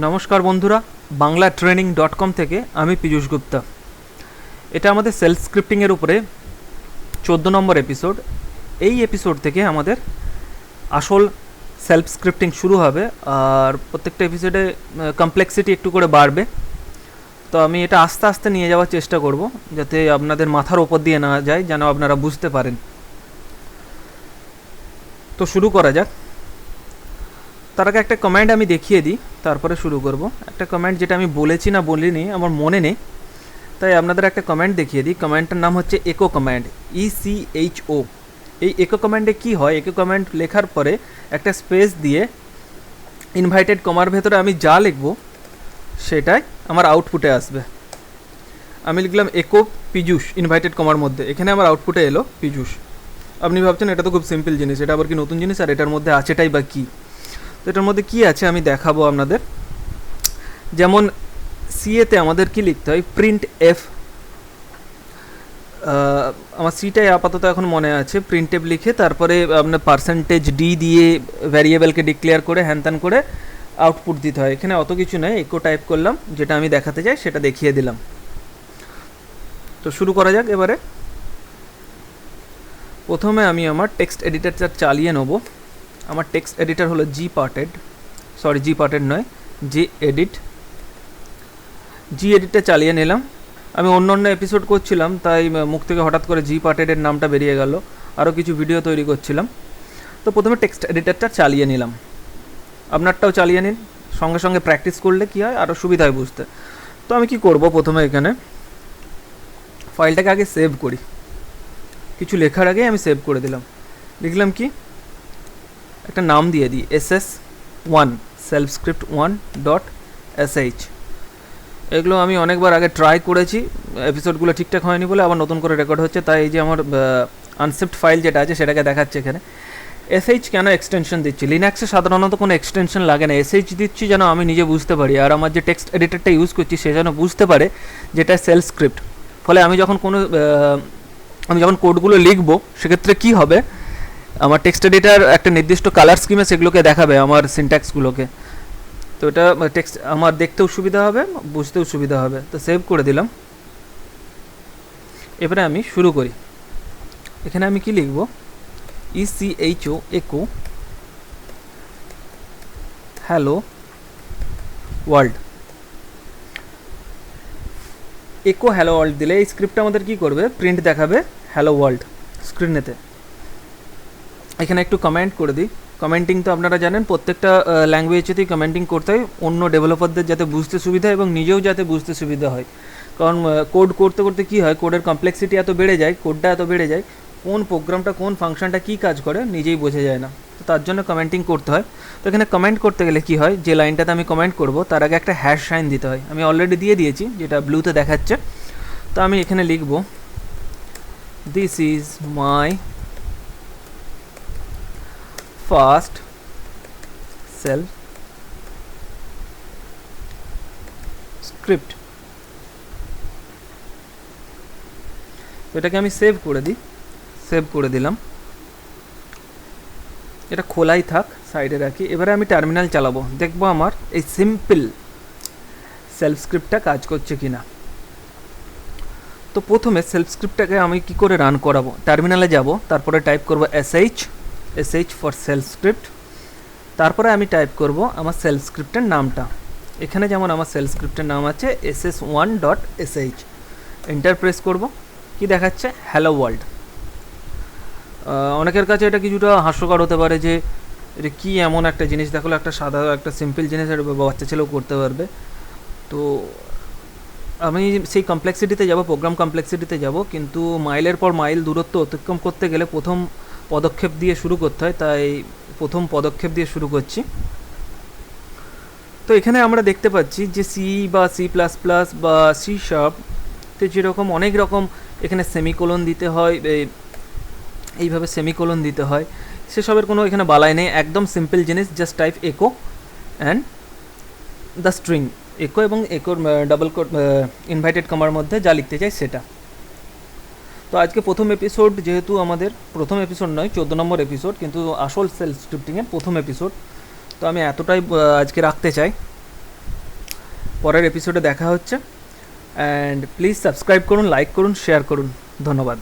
নমস্কার বন্ধুরা, Bangla training dot com থেকে আমি পীযূষ গুপ্তা। এটা আমাদের সেলফ স্ক্রিপ্টিংয়ের উপরে চোদ্দ নম্বর এপিসোড। এই এপিসোড থেকে আমাদের আসল সেলফ স্ক্রিপ্টিং শুরু হবে, আর প্রত্যেকটা এপিসোডে কমপ্লেক্সিটি একটু করে বাড়বে। তো আমি এটা আস্তে আস্তে নিয়ে যাওয়ার চেষ্টা করব, যাতে আপনাদের মাথার ওপর দিয়ে না যায়, যেন আপনারা বুঝতে পারেন। তো শুরু করা যাক। তার আগে একটা কমেন্ট আমি দেখিয়ে দিই, তারপরে শুরু করব। একটা কমেন্ট যেটা আমি বলেছি না বলিনি, আমার মনে নেই। তাই আপনাদের একটা কমেন্ট দেখিয়ে দিই। কমেন্টটার নাম হচ্ছে echo comment E C H O এই একো কমেন্টে কী হয়? একো কমেন্ট লেখার পরে একটা স্পেস দিয়ে ইনভাইটেড কমার ভেতরে আমি যা লিখব, সেটাই আমার আউটপুটে আসবে। আমি লিখলাম একো পিজুষ ইনভাইটেড কমার মধ্যে। এখানে আমার আউটপুটে এলো পিজুষ আপনি ভাবছেন, এটা তো খুব সিম্পল জিনিস। এটা আবার কি নতুন জিনিস? আর এটার মধ্যে আছেটাই বা কী? তো এটার মধ্যে কী আছে আমি দেখাবো আপনাদের? যেমন সিএতে আমাদের কি লিখতে হয় প্রিন্ট এফ আমার সিটাই আপাতত এখন মনে আছে। প্রিন্ট এফ লিখে তারপরে আপনার পার্সেন্টেজ ডি দিয়ে ভ্যারিয়েবলকে ডিক্লেয়ার করে হ্যান ত্যান করে আউটপুট দিতে হয়। এখানে অত কিছু নয় একো টাইপ করলাম, যেটা আমি দেখাতে চাই সেটা দেখিয়ে দিলাম। তো শুরু করা যাক এবারে। প্রথমে আমি আমার টেক্সট এডিটারটা চালিয়ে নেব। আমার টেক্সট এডিটর হলো GParted sorry GParted নয় জি এডিট জি এডিটটা চালিয়ে নিলাম। আমি অন্য অন্য এপিসোড করছিলাম, তাই মুখ থেকে হঠাৎ করে জি পার্টেডের নামটা বেরিয়ে গেল। আরও কিছু ভিডিও তৈরি করছিলাম। তো প্রথমে টেক্সট এডিটারটা চালিয়ে নিলাম। আপনারটাও চালিয়ে নিন। সঙ্গে সঙ্গে প্র্যাকটিস করলে কী হয় আরও সুবিধা হয় বুঝতে। তো আমি কি করব প্রথমে এখানে? ফাইলটাকে আগে সেভ করি। কিছু লেখার আগে আমি সেভ করে দিলাম। লিখলাম কি? একটা নাম দিয়ে দিই S S one self script one dot S H এগুলো আমি অনেকবার আগে ট্রাই করেছি এপিসোডগুলো ঠিকঠাক হয়নি বলে আবার নতুন করে রেকর্ড হচ্ছে, তাই এই যে আমার আনসেপ্ট ফাইল যেটা আছে সেটাকে দেখাচ্ছে এখানে। এসএইচ কেন এক্সটেনশন দিচ্ছি? লিনাক্সে সাধারণত কোনো এক্সটেনশন লাগে না। এসএইচ দিচ্ছি যেন আমি নিজে বুঝতে পারি, আর আমার যে টেক্সট এডিটরটা ইউজ করছি সে যেন বুঝতে পারে যেটা সেলফ স্ক্রিপ্ট ফলে আমি যখন কোনো আমি যখন কোডগুলো লিখব, সেক্ষেত্রে কী হবে? আমার টেক্সট এডিটার একটা নির্দিষ্ট কালার স্কিমে সেগুলোকে দেখাবে আমার সিনট্যাক্সগুলোকে তো এটা টেক্সট আমার দেখতেও সুবিধা হবে, বুঝতেও সুবিধা হবে। তো সেভ করে দিলাম। এবারে আমি শুরু করি। এখানে আমি কি লিখব? ই C H O echo hello world echo hello world দিলে এই স্ক্রিপ্টটা আমাদের কি করবে? প্রিন্ট দেখাবে হ্যালো ওয়ার্ল্ড স্ক্রিনেতে এখানে একটু কমেন্ট করে দিই। কমেন্টিং তো আপনারা জানেন, প্রত্যেকটা ল্যাঙ্গুয়েজেতেই কমেন্টিং করতে হয়। অন্য ডেভেলপারদের যাতে বুঝতে সুবিধা এবং নিজেও যাতে বুঝতে সুবিধা হয়। কারণ কোড করতে করতে কী হয় কোডের কমপ্লেক্সিটি এত বেড়ে যায় কোডটা এত বেড়ে যায়, কোন প্রোগ্রামটা কোন ফাংশনটা কী কাজ করে নিজেই বোঝা যায় না। তো তার জন্য কমেন্টিং করতে হয়। তো এখানে কমেন্ট করতে গেলে কী হয়, যে লাইনটাতে আমি কমেন্ট করব, তার আগে একটা হ্যাশ সাইন দিতে হয়। আমি অলরেডি দিয়ে দিয়েছি, যেটা ব্লুতে দেখাচ্ছে। তো আমি এখানে লিখব this is my first self script তো এটাকে আমি সেভ করে দিই। সেভ করে দিলাম। এটা খোলাই থাক সাইডে রাখি। এবারে আমি টার্মিনাল চালাবো। দেখব আমার এই সিম্পল সেলফ স্ক্রিপ্টটা কাজ করছে কি না তো প্রথমে সেলফ স্ক্রিপ্টটাকে আমি কি করে রান করাবো? টার্মিনালে যাব, তারপরে টাইপ করব SH SH for self script তারপরে আমি টাইপ করব আমার সেলফ স্ক্রিপ্টের নামটা। এখানে যেমন আমার সেলফ স্ক্রিপ্টের নাম আছে S S one dot SH enter press করব, কি দেখাচ্ছে? হ্যালো ওয়ার্ল্ড অনেকের কাছে এটা কিছুটা হাস্যকর হতে পারে যে, এটা কী এমন একটা জিনিস? দেখল একটা সাদা, একটা সিম্পল জিনিস বাচ্চা ছেলেও করতে পারবে। তো আমি সেই কমপ্লেক্সিটিতে যাব প্রোগ্রাম কমপ্লেক্সিটিতে যাব, কিন্তু মাইলের পর মাইল দূরত্ব অতিক্রম করতে গেলে প্রথম পদক্ষেপ দিয়ে শুরু করতে হয়, তাই প্রথম পদক্ষেপ দিয়ে শুরু করছি। তো এখানে আমরা দেখতে পাচ্ছি যে সি বা সি প্লাস প্লাস বা সি শার্পতে যেরকম অনেক রকম এখানে সেমিকোলন দিতে হয় এইভাবে সেমিকোলন দিতে হয়। সেসবের কোনো এখানে বালাই নেই, একদম সিম্পল জিনিস just type echo and the string echo এবং একোর ডাবল কোড ইনভাইটেড কমার মধ্যে যা লিখতে চাই সেটা। তো আজকে প্রথম এপিসোড যেহেতু আমাদের, প্রথম এপিসোড নয়, চোদ্দ নম্বর এপিসোড কিন্তু আসল সেলস স্ক্রিপ্টিংয়ের প্রথম এপিসোড তো আমি এতটাই আজকে রাখতে চাই। পরের এপিসোডে দেখা হচ্ছে। অ্যান্ড প্লিজ সাবস্ক্রাইব করুন লাইক করুন শেয়ার করুন। ধন্যবাদ।